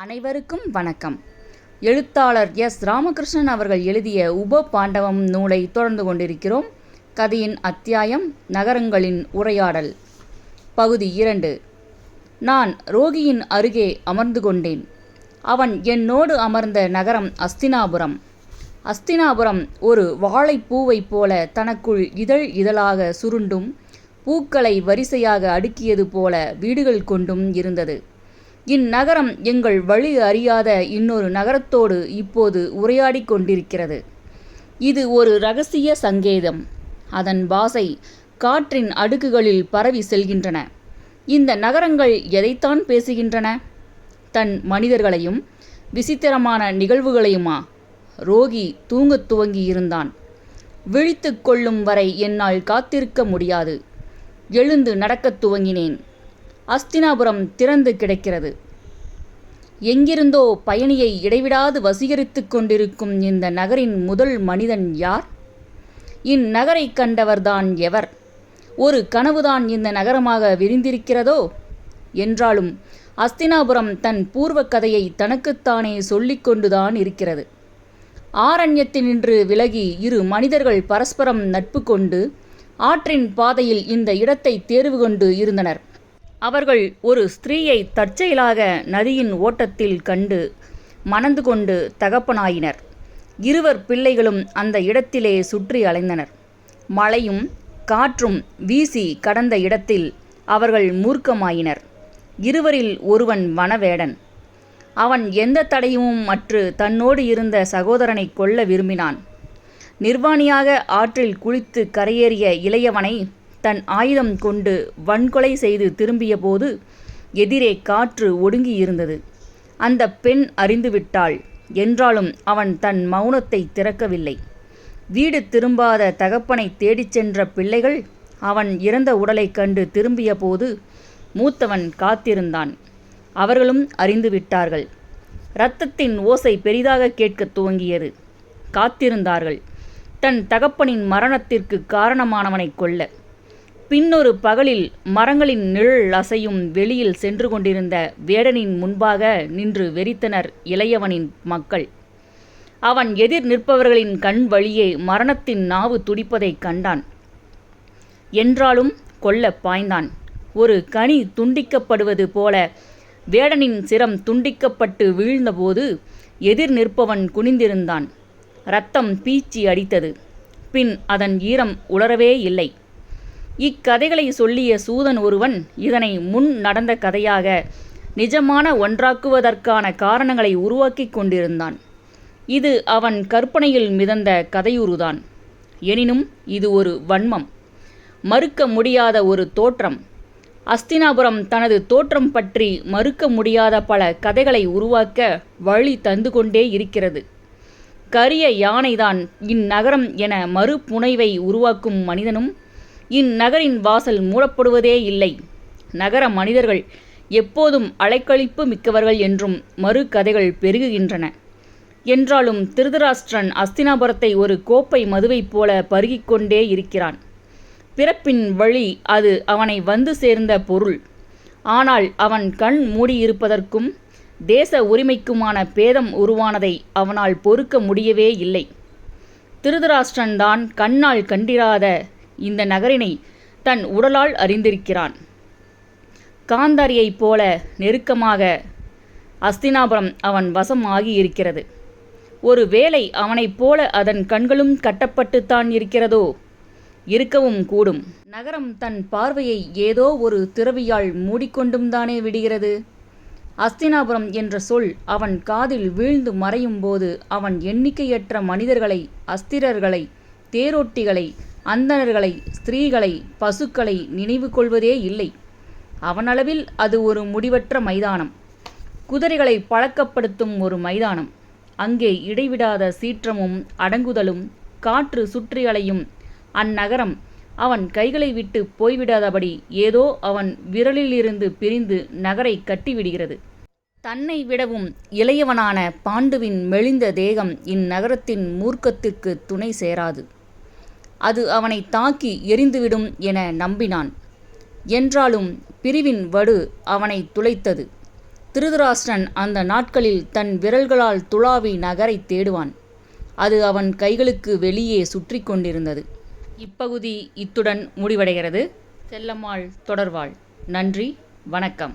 அனைவருக்கும் வணக்கம். எழுத்தாளர் எஸ். ராமகிருஷ்ணன் அவர்கள் எழுதிய உப பாண்டவம் நூலை தொடர்ந்து கொண்டிருக்கிறோம். கதையின் அத்தியாயம் நகரங்களின் உரையாடல். பகுதி இரண்டு. நான் ரோகியின் அருகே அமர்ந்து கொண்டேன். அவன் என்னோடு அமர்ந்த நகரம் அஸ்தினாபுரம். அஸ்தினாபுரம் ஒரு வாழைப்பூவைப் போல தனக்குள் இதழ் இதழாக சுருண்டும் பூக்களை வரிசையாக அடுக்கியது போல வீடுகள் கொண்டும் இருந்தது. இந்நகரம் எங்கள் வழி அறியாத இன்னொரு நகரத்தோடு இப்போது உரையாடி கொண்டிருக்கிறது. இது ஒரு ரகசிய சங்கேதம். அதன் பாசை காற்றின் அடுக்குகளில் பரவி செல்கின்றன. இந்த நகரங்கள் எதைத்தான் பேசுகின்றன? தன் மனிதர்களையும் விசித்திரமான நிகழ்வுகளையுமா? ரோகி தூங்கத் துவங்கி இருந்தான். விழித்து கொள்ளும் வரை என்னால் காத்திருக்க முடியாது. எழுந்து நடக்கத் துவங்கினேன். அஸ்தினாபுரம் திறந்து கிடக்கிறது. எங்கிருந்தோ பயணியை இடைவிடாது வசீகரித்து கொண்டிருக்கும் இந்த நகரின் முதல் மனிதன் யார்? இந்நகரை கண்டவர்தான் எவர்? ஒரு கனவுதான் இந்த நகரமாக விரிந்திருக்கிறதோ? என்றாலும் அஸ்தினாபுரம் தன் பூர்வ கதையை தனக்குத்தானே சொல்லிக்கொண்டுதான் இருக்கிறது. ஆரண்யத்தினின்று விலகி இரு மனிதர்கள் பரஸ்பரம் நட்பு கொண்டு ஆற்றின் பாதையில் இந்த இடத்தை தேர்வு கொண்டு இருந்தனர். அவர்கள் ஒரு ஸ்திரீயை தற்செயலாக நதியின் ஓட்டத்தில் கண்டு மணந்து கொண்டு தகப்பனாயினர். இருவர் பிள்ளைகளும் அந்த இடத்திலே சுற்றி அலைந்தனர். மழையும் காற்றும் வீசி கடந்த இடத்தில் அவர்கள் மூர்க்கமாயினர். இருவரில் ஒருவன் வனவேடன். அவன் எந்த தடையும் மற்று தன்னோடு இருந்த சகோதரனை கொல்ல விரும்பினான். நிர்வாணியாக ஆற்றில் குளித்து கரையேறிய இளையவனை தன் ஆயுதம் கொண்டு வன்கொலை செய்து திரும்பியபோது எதிரே காற்று ஒடுங்கி இருந்தது அந்த பெண் அறிந்துவிட்டாள். என்றாலும் அவன் தன் மௌனத்தை திறக்கவில்லை. வீடு திரும்பாத தகப்பனை தேடிச் சென்ற பிள்ளைகள் அவன் இறந்த உடலைக் கண்டு திரும்பியபோது மூத்தவன் காத்திருந்தான். அவர்களும் அறிந்துவிட்டார்கள். இரத்தத்தின் ஓசை பெரிதாக கேட்கத் துவங்கியது. காத்திருந்தார்கள். தன் தகப்பனின் மரணத்திற்கு காரணமானவனைக் கொல்ல பின்னொரு பகலில் மரங்களின் நிழல் அசையும் வெளியில் சென்று கொண்டிருந்த வேடனின் முன்பாக நின்று வெறித்தனர் இளையவனின் மக்கள். அவன் எதிர் நிற்பவர்களின் கண் வழியே மரணத்தின் நாவு துடிப்பதைக் கண்டான். என்றாலும் கொல்ல பாய்ந்தான். ஒரு கனி துண்டிக்கப்படுவது போல வேடனின் சிரம் துண்டிக்கப்பட்டு வீழ்ந்தபோது எதிர் நிற்பவன் குனிந்திருந்தான். ரத்தம் பீச்சி அடித்தது. பின் அதன் ஈரம் உலரவே இல்லை. இக்கதைகளை சொல்லிய சூதன் ஒருவன் இதனை முன் நடந்த கதையாக நிஜமான ஒன்றாக்குவதற்கான காரணங்களை உருவாக்கி கொண்டிருந்தான். இது அவன் கற்பனையில் மிதந்த கதையுருதான். எனினும் இது ஒரு வன்மம். மறுக்க முடியாத ஒரு தோற்றம். அஸ்தினாபுரம் தனது தோற்றம் பற்றி மறுக்க முடியாத பல கதைகளை உருவாக்க வழி தந்து கொண்டே இருக்கிறது. கரிய யானைதான் இந்நகரம் என மறுபுனைவை உருவாக்கும் மனிதனும் இந்நகரின் வாசல் மூடப்படுவதே இல்லை. நகர மனிதர்கள் எப்போதும் அலைக்கழிப்பு மிக்கவர்கள் என்றும் மறு கதைகள் பெருகுகின்றன. என்றாலும் திருதராஷ்டிரன் அஸ்தினாபுரத்தை ஒரு கோப்பை மதுவைப் போல பருகிக்கொண்டே இருக்கிறான். பிறப்பின் வழி அது அவனை வந்து சேர்ந்த பொருள். ஆனால் அவன் கண் மூடியிருப்பதற்கும் தேச உரிமைக்குமான பேதம் உருவானதை அவனால் பொறுக்க முடியவே இல்லை. திருதராஷ்டிரன் தான் கண்ணால் கண்டிராத இந்த நகரினை தன் உடலால் அறிந்திருக்கிறான். காந்தாரியைப் போல நெருக்கமாக அஸ்தினாபுரம் அவன் வசம் ஆகியிருக்கிறது ஒரு வேளை அவனைப் போல அதன் கண்களும் கட்டப்பட்டுத்தான் இருக்கிறதோ? இருக்கவும் கூடும். நகரம் தன் பார்வையை ஏதோ ஒரு திறவியால் மூடிக்கொண்டும் தானே விடுகிறது? அஸ்தினாபுரம் என்ற சொல் அவன் காதில் வீழ்ந்து மறையும் போது அவன் எண்ணிக்கையற்ற மனிதர்களை அஸ்திரர்களை தேரோட்டிகளை அந்தணர்களை ஸ்திரீகளை பசுக்களை நினைவு கொள்வதே இல்லை. அவனளவில் அது ஒரு முடிவற்ற மைதானம். குதிரைகளை பழக்கப்படுத்தும் ஒரு மைதானம். அங்கே இடைவிடாத சீற்றமும் அடங்குதலும் காற்று சுற்றி அலையும் அந்நகரம் அவன் கைகளை விட்டு போய்விடாதபடி ஏதோ அவன் விரலிலிருந்து பிரிந்து நகரை கட்டிவிடுகிறது. தன்னை விடவும் இளையவனான பாண்டுவின் மெலிந்த தேகம் இந்நகரத்தின் மூர்க்கத்திற்கு துணை சேராது. அது அவனை தாக்கி எரிந்துவிடும் என நம்பினான். என்றாலும் பிரிவின் வடு அவனை துளைத்தது. திருதராஷ்டிரன் அந்த நாட்களில் தன் விரல்களால் துளாவி நகரை தேடுவான். அது அவன் கைகளுக்கு வெளியே சுற்றி கொண்டிருந்தது. இப்பகுதி இத்துடன் முடிவடைகிறது. செல்லம்மாள் தொடர்வாள். நன்றி வணக்கம்.